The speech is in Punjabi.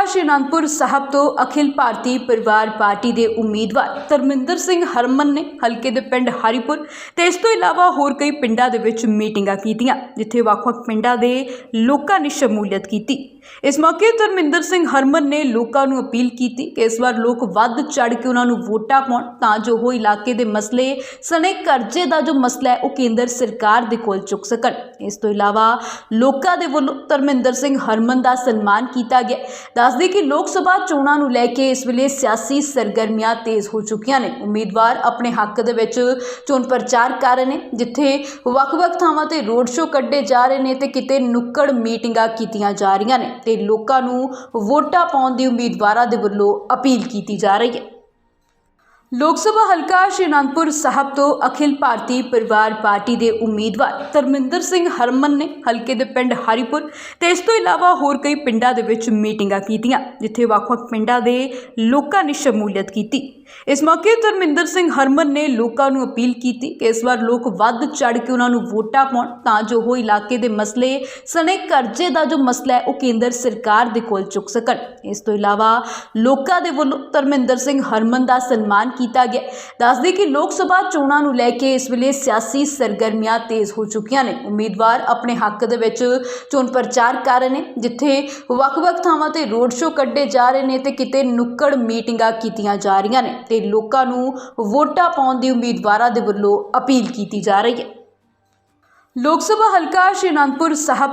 ਹਲਕਾ ਸ਼੍ਰੀ ਅਨੰਦਪੁਰ ਸਾਹਿਬ ਤੋਂ ਅਖਿਲ ਭਾਰਤੀ ਪਰਿਵਾਰ ਪਾਰਟੀ ਦੇ ਉਮੀਦਵਾਰ ਧਰਮਿੰਦਰ ਸਿੰਘ ਹਰਮਨ ਨੇ ਹਲਕੇ ਦੇ ਪਿੰਡ ਹਰੀਪੁਰ ਤੇ ਇਸ ਤੋਂ ਇਲਾਵਾ ਹੋਰ ਕਈ ਪਿੰਡਾਂ ਦੇ ਵਿੱਚ ਮੀਟਿੰਗਾਂ ਕੀਤੀਆਂ ਜਿੱਥੇ ਵੱਖ-ਵੱਖ ਪਿੰਡਾਂ ਦੇ ਲੋਕਾਂ ਨੇ ਸ਼ਮੂਲੀਅਤ ਕੀਤੀ ਇਸ ਮੌਕੇ ਧਰਮਿੰਦਰ ਸਿੰਘ ਹਰਮਨ ਨੇ ਲੋਕਾਂ ਨੂੰ ਅਪੀਲ ਕੀਤੀ ਕਿ ਇਸ ਵਾਰ ਲੋਕ ਵੱਧ ਚੜ ਕੇ ਉਹਨਾਂ ਨੂੰ ਵੋਟਾਂ ਪਾਉਣ ਤਾਂ ਜੋ ਉਹ ਇਲਾਕੇ ਦੇ ਮਸਲੇ, ਸਣੇ ਕਰਜ਼ੇ ਦਾ ਜੋ ਮਸਲਾ ਹੈ, ਉਹ ਕੇਂਦਰ ਸਰਕਾਰ ਦੇ ਕੋਲ ਚੁੱਕ ਸਕਣ। ਇਸ ਤੋਂ ਇਲਾਵਾ ਲੋਕਾਂ ਦੇ ਵੱਲੋਂ ਧਰਮਿੰਦਰ ਸਿੰਘ ਹਰਮਨ ਦਾ ਸਨਮਾਨ ਕੀਤਾ ਗਿਆ ਦੱਸਦੇ ਕਿ ਲੋਕ ਸਭਾ ਚੋਣਾਂ ਨੂੰ ਲੈ ਕੇ ਇਸ ਵੇਲੇ ਸਿਆਸੀ ਸਰਗਰਮੀਆਂ ਤੇਜ਼ ਹੋ ਚੁੱਕੀਆਂ ਨੇ। ਉਮੀਦਵਾਰ ਆਪਣੇ ਹੱਕ ਦੇ ਵਿੱਚ ਚੋਣ ਪ੍ਰਚਾਰ ਕਰ ਰਹੇ ਨੇ, ਜਿੱਥੇ ਵੱਖ-ਵੱਖ ਥਾਵਾਂ ਤੇ ਰੋਡ ਸ਼ੋਅ ਕੱਢੇ ਜਾ ਰਹੇ ਨੇ ਤੇ ਕਿਤੇ ਨੁੱਕੜ ਮੀਟਿੰਗਾਂ ਕੀਤੀਆਂ ਜਾ ਰਹੀਆਂ ਨੇ। ਤੇ ਲੋਕਾਂ ਨੂੰ ਵੋਟਾਂ ਪਾਉਣ ਦੀ ਉਮੀਦਵਾਰਾਂ ਦੇ ਵੱਲੋਂ ਅਪੀਲ ਕੀਤੀ ਜਾ ਰਹੀ ਹੈ। ਲੋਕ ਸਭਾ ਹਲਕਾ ਸ਼੍ਰੀ ਅਨੰਦਪੁਰ ਸਾਹਿਬ ਤੋਂ ਅਖਿਲ ਭਾਰਤੀ ਪਰਿਵਾਰ ਪਾਰਟੀ ਦੇ ਉਮੀਦਵਾਰ ਧਰਮਿੰਦਰ ਸਿੰਘ ਹਰਮਨ ਨੇ ਹਲਕੇ ਦੇ ਪਿੰਡ ਹਰੀਪੁਰ ਤੇ ਇਸ ਤੋਂ ਇਲਾਵਾ ਹੋਰ ਕਈ ਪਿੰਡਾਂ ਦੇ ਵਿੱਚ ਮੀਟਿੰਗਾਂ ਕੀਤੀਆਂ, ਜਿੱਥੇ ਵੱਖ-ਵੱਖ ਪਿੰਡਾਂ ਦੇ ਲੋਕਾਂ ਨੇ ਸ਼ਮੂਲੀਅਤ ਕੀਤੀ। ਇਸ ਮੌਕੇ ਧਰਮਿੰਦਰ ਸਿੰਘ ਹਰਮਨ ਨੇ ਲੋਕਾਂ ਨੂੰ ਅਪੀਲ ਕੀਤੀ ਕਿ ਇਸ ਵਾਰ ਲੋਕ ਵੱਧ ਚੜ ਕੇ ਉਹਨਾਂ ਨੂੰ ਵੋਟਾਂ ਪਾਉਣ ਤਾਂ ਜੋ ਉਹ ਇਲਾਕੇ ਦੇ ਮਸਲੇ, ਸਣੇ ਕਰਜ਼ੇ ਦਾ ਜੋ ਮਸਲਾ ਹੈ, ਉਹ ਕੇਂਦਰ ਸਰਕਾਰ ਦੇ ਕੋਲ ਚੁੱਕ ਸਕਣ। ਇਸ ਤੋਂ ਇਲਾਵਾ ਲੋਕਾਂ ਦੇ ਵੱਲੋਂ ਧਰਮਿੰਦਰ ਸਿੰਘ ਹਰਮਨ ਦਾ ਸਨਮਾਨ ਕੀਤਾ ਗਿਆ। ਦੱਸਦੇ ਕਿ ਲੋਕ ਸਭਾ ਚੋਣਾਂ ਨੂੰ ਲੈ ਕੇ ਇਸ ਵੇਲੇ ਸਿਆਸੀ ਸਰਗਰਮੀਆਂ ਤੇਜ਼ ਹੋ ਚੁੱਕੀਆਂ ਨੇ। ਉਮੀਦਵਾਰ ਆਪਣੇ ਹੱਕ ਦੇ ਵਿੱਚ ਚੋਣ ਪ੍ਰਚਾਰ ਕਰ ਰਹੇ ਨੇ, ਜਿੱਥੇ ਵੱਖ-ਵੱਖ ਥਾਵਾਂ ਤੇ ਰੋਡ ਸ਼ੋਅ ਕੱਢੇ ਜਾ ਰਹੇ ਨੇ ਤੇ ਕਿਤੇ ਨੁੱਕੜ ਮੀਟਿੰਗਾਂ ਕੀਤੀਆਂ ਜਾ ਰਹੀਆਂ ਨੇ ਤੇ ਲੋਕਾਂ ਨੂੰ ਵੋਟਾਂ ਪਾਉਣ ਦੀ ਉਮੀਦਵਾਰਾਂ ਦੇ ਵੱਲੋਂ ਅਪੀਲ ਕੀਤੀ ਜਾ ਰਹੀ ਹੈ। ਲੋਕ ਸਭਾ ਹਲਕਾ ਸ਼੍ਰੀ ਅਨੰਦਪੁਰ ਸਾਹਿਬ